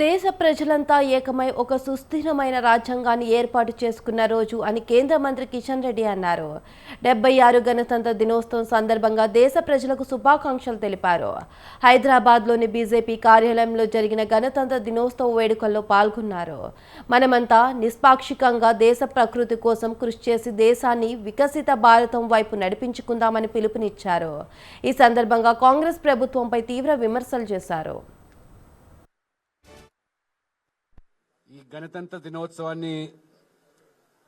దేశ ప్రజలంతా ఏకమై ఒక సుస్థిరమైన రాజ్యాంగాన్ని ఏర్పాటు చేసుకున్న రోజు అని కేంద్ర మంత్రి కిషన్ రెడ్డి అన్నారు. డెబ్బై ఆరు గణతంత్ర దినోత్సవం సందర్భంగా దేశ ప్రజలకు శుభాకాంక్షలు తెలిపారు. హైదరాబాద్లోని బీజేపీ కార్యాలయంలో జరిగిన గణతంత్ర దినోత్సవ వేడుకల్లో పాల్గొన్నారు. మనమంతా నిష్పాక్షికంగా దేశ ప్రకృతి కోసం కృషి చేసి దేశాన్ని వికసిత భారతం వైపు నడిపించుకుందామని పిలుపునిచ్చారు. ఈ సందర్భంగా కాంగ్రెస్ ప్రభుత్వంపై తీవ్ర విమర్శలు చేశారు. ఈ గణతంత్ర దినోత్సవాన్ని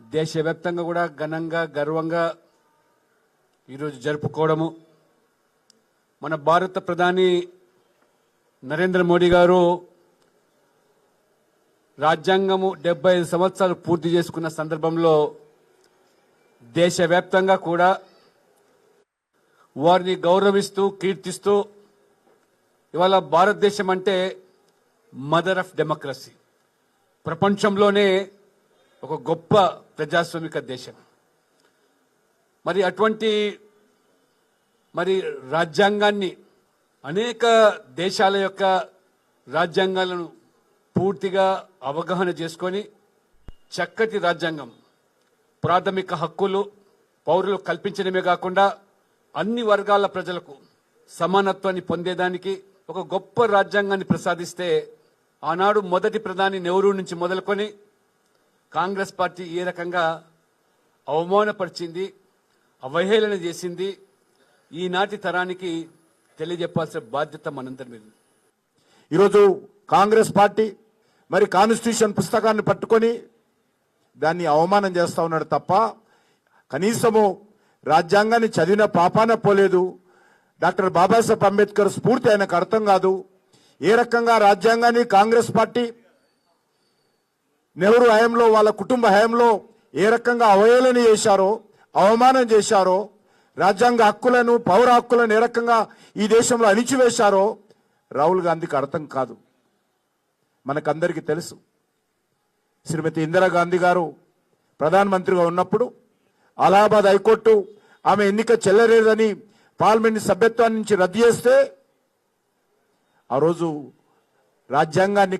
దేశవ్యాప్తంగా కూడా ఘనంగా గర్వంగా ఈరోజు జరుపుకోవడము. మన భారత ప్రధాని నరేంద్ర మోడీ గారు రాజ్యాంగము డెబ్బై ఐదు సంవత్సరాలు పూర్తి చేసుకున్న సందర్భంలో దేశవ్యాప్తంగా కూడా వారిని గౌరవిస్తూ కీర్తిస్తూ ఇవాళ భారతదేశం అంటే మదర్ ఆఫ్ డెమోక్రసీ. ప్రపంచంలోనే ఒక గొప్ప ప్రజాస్వామిక దేశం. మరి అటువంటి మరి రాజ్యాంగాన్ని అనేక దేశాల యొక్క రాజ్యాంగాలను పూర్తిగా అవగాహన చేసుకొని చక్కటి రాజ్యాంగం ప్రాథమిక హక్కులు పౌరులు కల్పించడమే కాకుండా అన్ని వర్గాల ప్రజలకు సమానత్వాన్ని పొందేదానికి ఒక గొప్ప రాజ్యాంగాన్ని ప్రసాదిస్తే ఆనాడు మొదటి ప్రధాని నెహ్రూ నుంచి మొదలుకొని కాంగ్రెస్ పార్టీ ఏ రకంగా అవమానపరిచింది అవహేళన చేసింది ఈనాటి తరానికి తెలియజెప్పాల్సిన బాధ్యత మనందరి మీద ఈరోజు కాంగ్రెస్ పార్టీ మరి కాన్స్టిట్యూషన్ పుస్తకాన్ని పట్టుకొని దాన్ని అవమానం చేస్తూ ఉన్నాడు తప్ప కనీసము రాజ్యాంగాన్ని చదివిన పాపాన పోలేదు. డాక్టర్ బాబాసాహెబ్ అంబేద్కర్ స్ఫూర్తి ఆయనకు అర్థం కాదు. ఏ రకంగా రాజ్యాంగాన్ని కాంగ్రెస్ పార్టీ నెహ్రూ హయాంలో వాళ్ళ కుటుంబ హయాంలో ఏ రకంగా అవహేళన చేశారో అవమానం చేశారో రాజ్యాంగ హక్కులను పౌర హక్కులను ఏ రకంగా ఈ దేశంలో అణిచివేశారో రాహుల్ గాంధీకి అర్థం కాదు. మనకందరికీ తెలుసు. శ్రీమతి ఇందిరాగాంధీ గారు ప్రధానమంత్రిగా ఉన్నప్పుడు అలహాబాద్ హైకోర్టు ఆమె ఎన్నిక చెల్లలేదని పార్లమెంట్ సభ్యత్వాన్ని నుంచి రద్దు చేస్తే ఆ రోజు రాజ్యాంగాన్ని